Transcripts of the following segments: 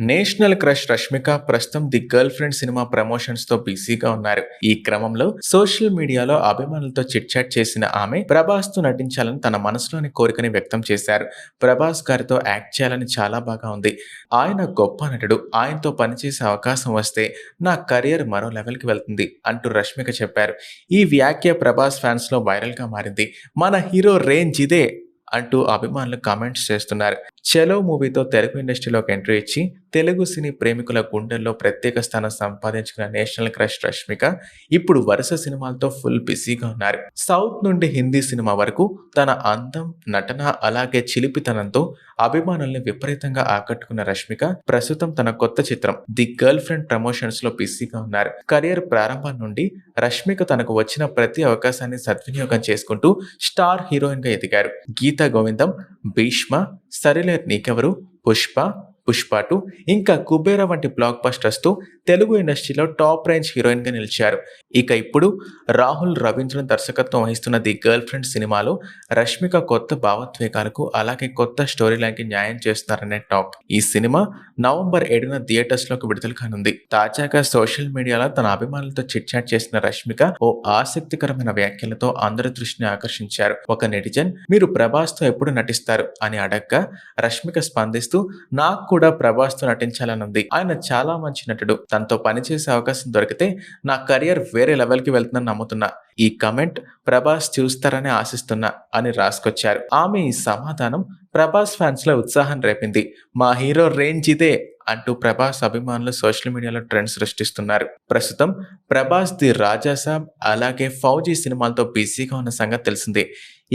National crush Rashmika ప్రస్తుతం the girl friend cinema ప్రమోషన్స్తో బిజీగా ఉన్నారు. ఈ క్రమంలో సోషల్ మీడియాలో అభిమానులతో చిట్ చాట్ చేసిన ఆమె ప్రభాస్తో నటించాలని తన మనసులోని కోరికని వ్యక్తం చేశారు. ప్రభాస్ గారితో యాక్ట్ చేయాలని చాలా బాగా ఉంది. ఆయన గొప్ప నటుడు. ఆయనతో పనిచేసే అవకాశం వస్తే నా కెరియర్ మరో లెవెల్కి వెళ్తుంది అంటూ రష్మిక చెప్పారు. ఈ వ్యాఖ్య ప్రభాస్ ఫ్యాన్స్లో వైరల్గా మారింది. మన హీరో రేంజ్ ఇదే అంటూ అభిమానులు కామెంట్స్ చేస్తున్నారు. చలో మూవీతో తెలుగు ఇండస్ట్రీలోకి ఎంట్రీ ఇచ్చి తెలుగు సినీ ప్రేమికుల గుండెల్లో ప్రత్యేక స్థానం సంపాదించుకున్న నేషనల్ క్రష్ రష్మిక ఇప్పుడు వరుస సినిమాలతో ఫుల్ బిజీగా ఉన్నారు. సౌత్ నుండి హిందీ సినిమా వరకు తన అందం నటన అలాగే చిలిపితనంతో అభిమానుల్ని విపరీతంగా ఆకట్టుకున్న రష్మిక ప్రస్తుతం తన కొత్త చిత్రం ది గర్ల్ ఫ్రెండ్ ప్రమోషన్స్లో బిజీగా ఉన్నారు. కెరియర్ ప్రారంభం నుండి రష్మిక తనకు వచ్చిన ప్రతి అవకాశాన్ని సద్వినియోగం చేసుకుంటూ స్టార్ హీరోయిన్గా ఎదిగారు. గీతా గోవిందం భీష్మ సరిలేర్ నీకెవరు? పుష్ప పుష్ప టూ. ఇంకా కుబేర వంటి బ్లాక్ బస్టర్స్తో తెలుగు ఇండస్ట్రీలో టాప్ రేంజ్ హీరోయిన్గా నిలిచారు. ఇక ఇప్పుడు రాహుల్ రవీంద్రన్ దర్శకత్వం వహిస్తున్న ది గర్ల్ ఫ్రెండ్ సినిమాలో రష్మిక కొత్త భావోద్వేగాలకు అలాగే కొత్త స్టోరీ లైన్కి న్యాయం చేస్తున్నారనే టాక్. ఈ సినిమా నవంబర్ ఏడున థియేటర్స్లోకి విడుదల కానుంది. తాజాగా సోషల్ మీడియాలో తన అభిమానులతో చిట్ చాట్ చేసిన రష్మిక ఓ ఆసక్తికరమైన వ్యాఖ్యలతో అందరి దృష్టిని ఆకర్షించారు. ఒక నెటిజన్ మీరు ప్రభాస్తో ఎప్పుడు నటిస్తారు? అని అడగ్గా రష్మిక స్పందిస్తూ నాకు కూడా ప్రభాస్తో నటించాలని ఉంది ఆయన చాలా మంచి నటుడు. తనతో పనిచేసే అవకాశం దొరికితే నా కెరియర్ వేరే లెవెల్కి వెళ్తుందని నమ్ముతున్నా. ఈ కమెంట్ ప్రభాస్ చూస్తారని ఆశిస్తున్నా అని రాసుకొచ్చారు. ఆమె ఈ సమాధానం ప్రభాస్ ఫ్యాన్స్లో ఉత్సాహం రేపింది. మా హీరో రేంజ్ ఇదే అంటూ ప్రభాస్ అభిమానులు సోషల్ మీడియాలో ట్రెండ్ సృష్టిస్తున్నారు. ప్రస్తుతం ప్రభాస్ ది రాజాసాబ్ అలాగే ఫౌజీ సినిమాలతో బిజీగా ఉన్న సంగతి తెలిసింది.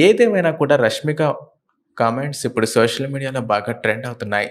ఏదేమైనా కూడా రష్మిక కామెంట్స్ ఇప్పుడు సోషల్ మీడియాలో బాగా ట్రెండ్ అవుతున్నాయి.